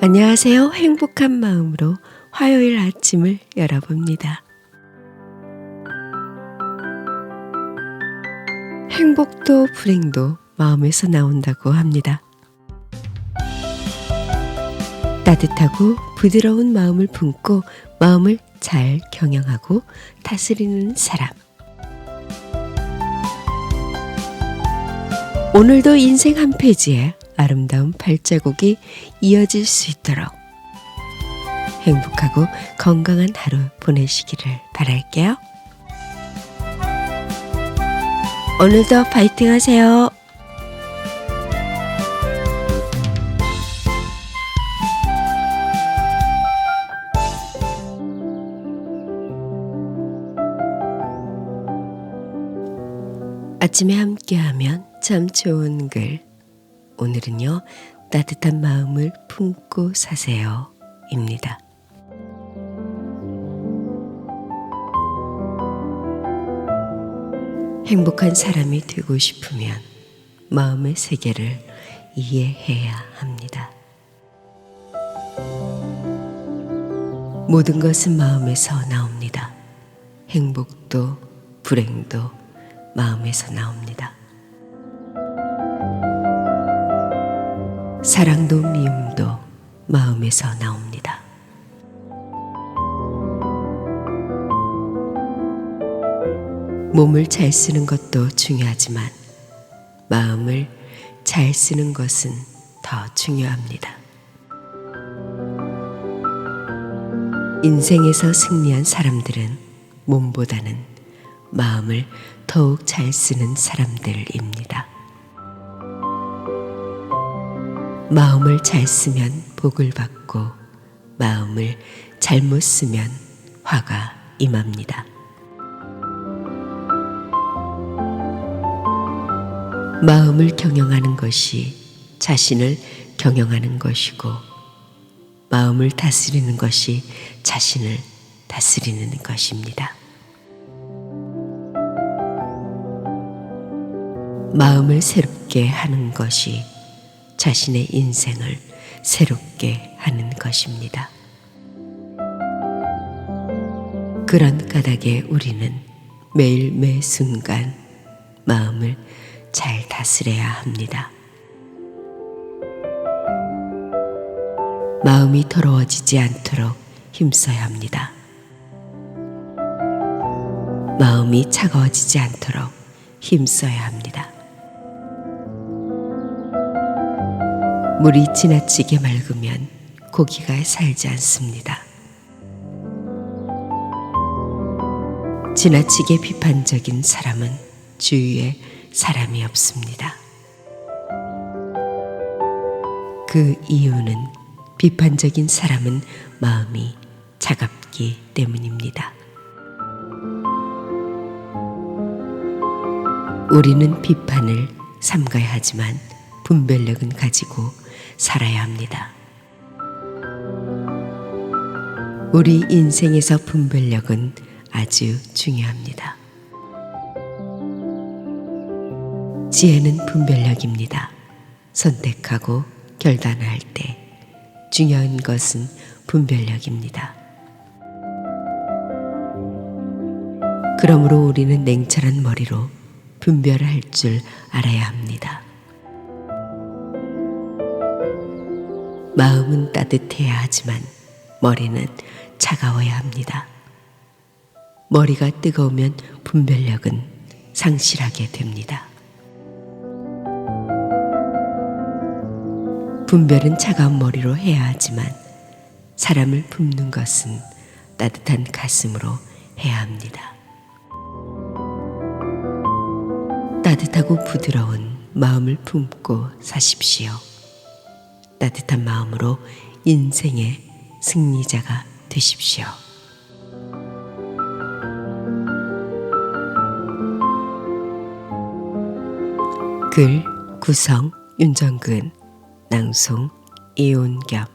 안녕하세요. 행복한 마음으로 화요일 아침을 열어봅니다. 행복도 불행도 마음에서 나온다고 합니다. 따뜻하고 부드러운 마음을 품고 마음을 잘 경영하고 다스리는 사람. 오늘도 인생 한 페이지에 아름다운 발자국이 이어질 수 있도록 행복하고 건강한 하루 보내시기를 바랄게요. 오늘도 파이팅 하세요. 아침에 함께하면 참 좋은 글. 오늘은요, 따뜻한 마음을 품고 사세요. 입니다. 행복한 사람이 되고 싶으면 마음의 세계를 이해해야 합니다. 모든 것은 마음에서 나옵니다. 행복도 불행도 마음에서 나옵니다. 사랑도 미움도 마음에서 나옵니다. 몸을 잘 쓰는 것도 중요하지만 마음을 잘 쓰는 것은 더 중요합니다. 인생에서 승리한 사람들은 몸보다는 마음을 더욱 잘 쓰는 사람들입니다. 마음을 잘 쓰면 복을 받고 마음을 잘못 쓰면 화가 임합니다. 마음을 경영하는 것이 자신을 경영하는 것이고 마음을 다스리는 것이 자신을 다스리는 것입니다. 마음을 새롭게 하는 것이 자신의 인생을 새롭게 하는 것입니다. 그런 까닭에 우리는 매일 매 순간 마음을 잘 다스려야 합니다. 마음이 더러워지지 않도록 힘써야 합니다. 마음이 차가워지지 않도록 힘써야 합니다. 물이 지나치게 맑으면 고기가 살지 않습니다. 지나치게 비판적인 사람은 주위에 사람이 없습니다. 그 이유는 비판적인 사람은 마음이 차갑기 때문입니다. 우리는 비판을 삼가야 하지만 분별력은 가지고 살아야 합니다. 우리 인생에서 분별력은 아주 중요합니다. 지혜는 분별력입니다. 선택하고 결단할 때 중요한 것은 분별력입니다. 그러므로 우리는 냉철한 머리로 분별할 줄 알아야 합니다. 마음은 따뜻해야 하지만 머리는 차가워야 합니다. 머리가 뜨거우면 분별력은 상실하게 됩니다. 분별은 차가운 머리로 해야 하지만 사람을 품는 것은 따뜻한 가슴으로 해야 합니다. 따뜻하고 부드러운 마음을 품고 사십시오. 따뜻한 마음으로 인생의 승리자가 되십시오. 글 구성 윤정근 낭송 이온겸